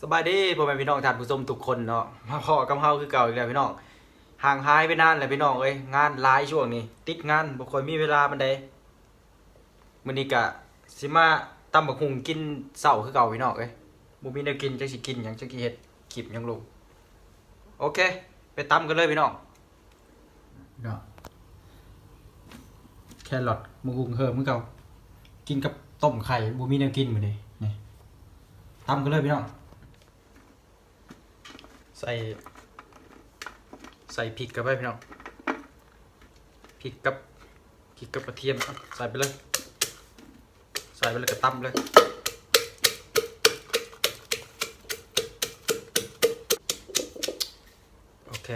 สบายดีพ่อแม่พี่น้องท่านผู้ชมทุกคนเนาะมาพ่อกับเฮาคือเก่าอีกแล้วพี่น้องห่างหายไปนานแล้วพี่น้องเอ้ยงานหลายช่วงนี้ ติดงานบ่ค่อยมีเวลาปานใดมื้อนี้ก็สิมาตำบักหุ่งกินเช้าคือเก่าพี่น้องเอ้ยบ่มีแนวกินจักสิกินหยังจักสิเฮ็ดคลิปหยังลงโอเค ไปตำกันเลยพี่น้องพี่น้องแครอทมะฮุงเฮิมคือเก่ากินกับต้มไข่บ่มีแนวกินมื้อนี้นี่ตำกันเลยพี่น้อง ใส่ใส่พริกกับไปพี่น้องพริกกับพริกกับกระเทียมครับใส่ไปเลยใส่ไปเลยกระตำเลยโอเค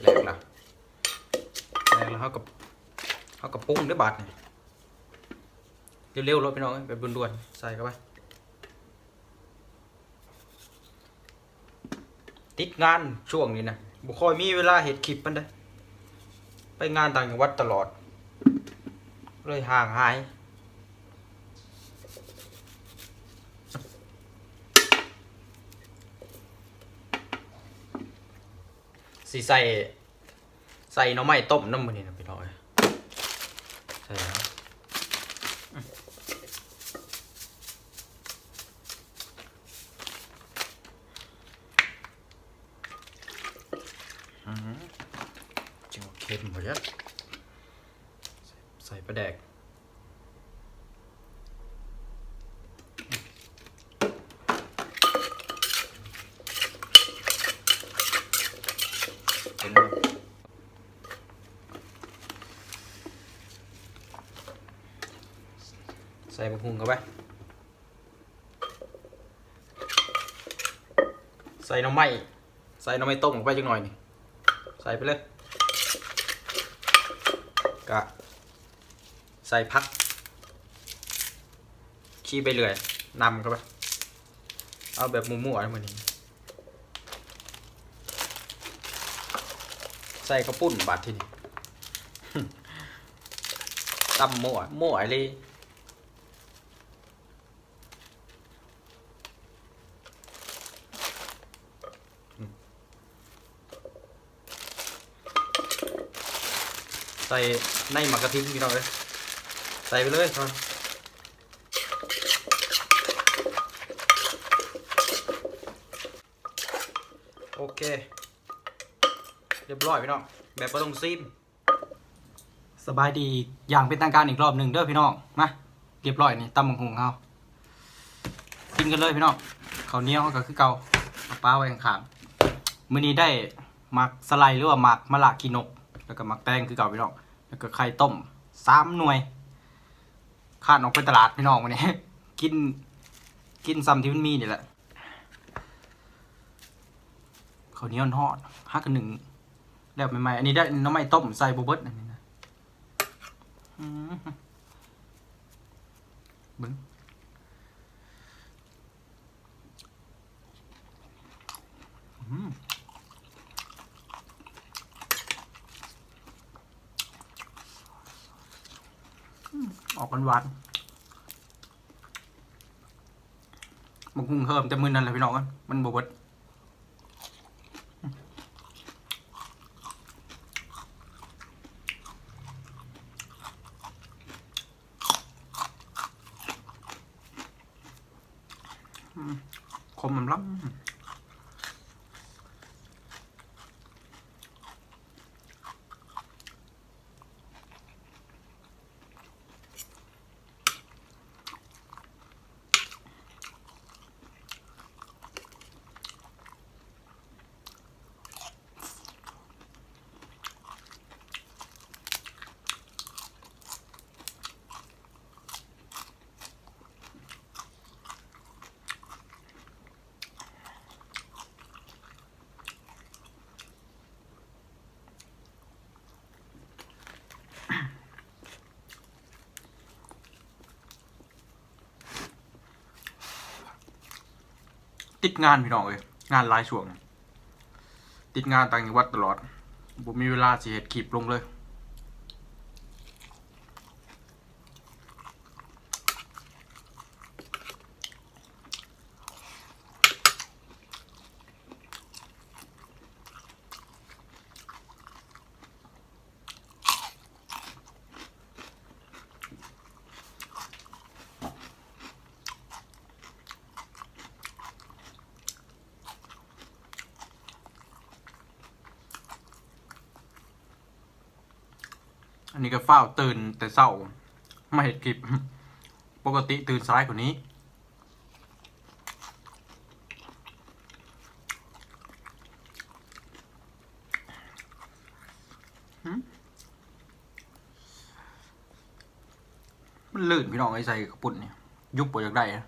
แหลกแล้วแหลกแล้วเขากับเขากับปรุงด้วยบาทนี่ยเร็วๆรถพี่น้องเอ้ยแบบด่วนๆใส่เข้าไป ติดงานช่วงนี้นะบุคอยมีเวลาเห็ดคลิปมันได้ไปงานต่างจังหวัดตลอด เลยห่างหายสีใส่ใส่น้ำไม้ต้มน้ำมันนี่นะพี่น้อยใส่แล้วจังเค็ มหมดแล้วใส่ปลาแดกใส่บะพุงเข้าไป ใส่น้ำไม้ ใส่น้ำไม้ต้มลงไปจังหน่อยนี่ ใส่ไปเลย กะใส่พัก ขี้ไปเรื่อยนำเข้าไปเอาแบบมั่วๆเหมือนนี้ใส่กระปุ่นบาดทีนี้ตำมั่วมั่วเลย ใส่ในหมักกะทิพี่น้องเลยใส่ไปเลยครับโอเค เรียบร้อยพี่น้อง แบบบ่ต้องซีมสบายดีอย่างเป็นทางการอีกรอบหนึ่งเด้อพี่น้อง มา เรียบร้อยนี่ตำบักหุงเฮากินกันเลยพี่น้องเขาเนี้ยวก็คือเกาเอาป้าไว้ข้างๆมื้อนี้ได้หมักสไลด์หรือว่าหมักมะละกีนก แล้วก็มักแตงคือเก่าพี่น้อง แล้วก็ไข่ต้มสามหน่วยคาดออกไปตลาดพี่น้องวันนี้ กิน กินซ้ำที่มันมีนี่แหละข้าวเหนียวทอดฮักกันหนึ่งแล้วใหม่ๆอันนี้ได้น้ำไม้ต้มใส่โบเบิร์ตอันนี้นะบึ้งอืมอืมออก หวานๆมันกุ้งเพิ่มแต่มือนั่นแหละพี่น้องมันบเบิร์ต คมมันล้ำ ติดงานพี่น้องเอ้ยงานหลายช่วง ติดงานต่างจังหวัดตลอดผมมีเวลาสิเห็ดคลิปลงเลย อันนี้ก็เฝ้าตื่นแต่เศร้ามาเห็ดคลิป ปกติตื่นซ้ายกว่านี้ มันลื่นพี่น้องไอ้ใส่กระปุ่นเนี่ย ยุบปวดอยากได้นะ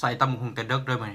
ใส่ตำหงแต่เด็กด้วยไหม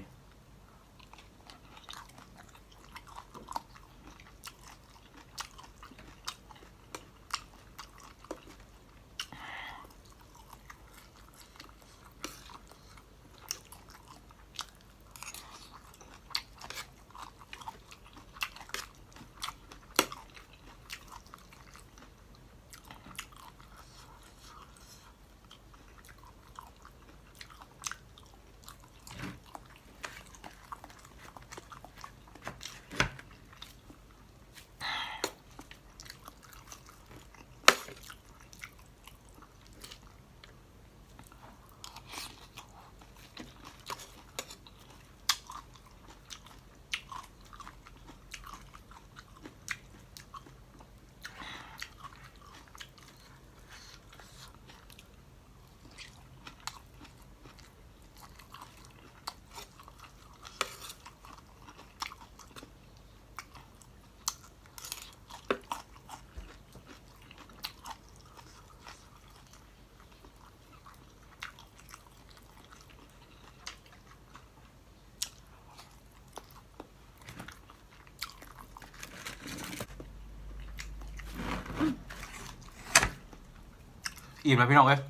อิ่มแล้วพี่น้องเอ้ย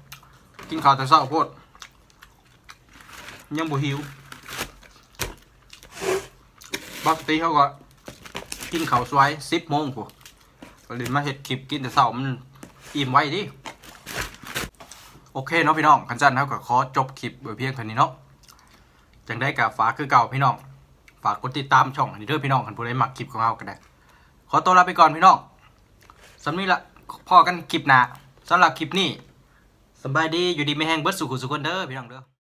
กินข้าวแต่เศร้าโพดยังบ่หิวปกติเขาก็กินข้าวสวยสิบโมงพวกก็เลยมาเห็ดคลิปกินแต่เศร้ามันอิ่มไว้ดิโอเคเนาะพี่น้องกันจันนะครับก็ขอจบคลิปไว้เพียงเท่านี้เนาะจังได้กับฝากคือเก่าพี่น้องฝากกดติดตามช่องอันนี้ด้อพี่น้องคันผู้ใดมักคลิปของเราก็ได้ขอตัวลาไปก่อนพี่น้องสำนี้ละพ่อกันคลิปหน้าสำหรับคลิปนี้ สบายดีอยู่ดีไม่แห้งเบิดสุขสุขคนเด้อพี่น้องเด้อ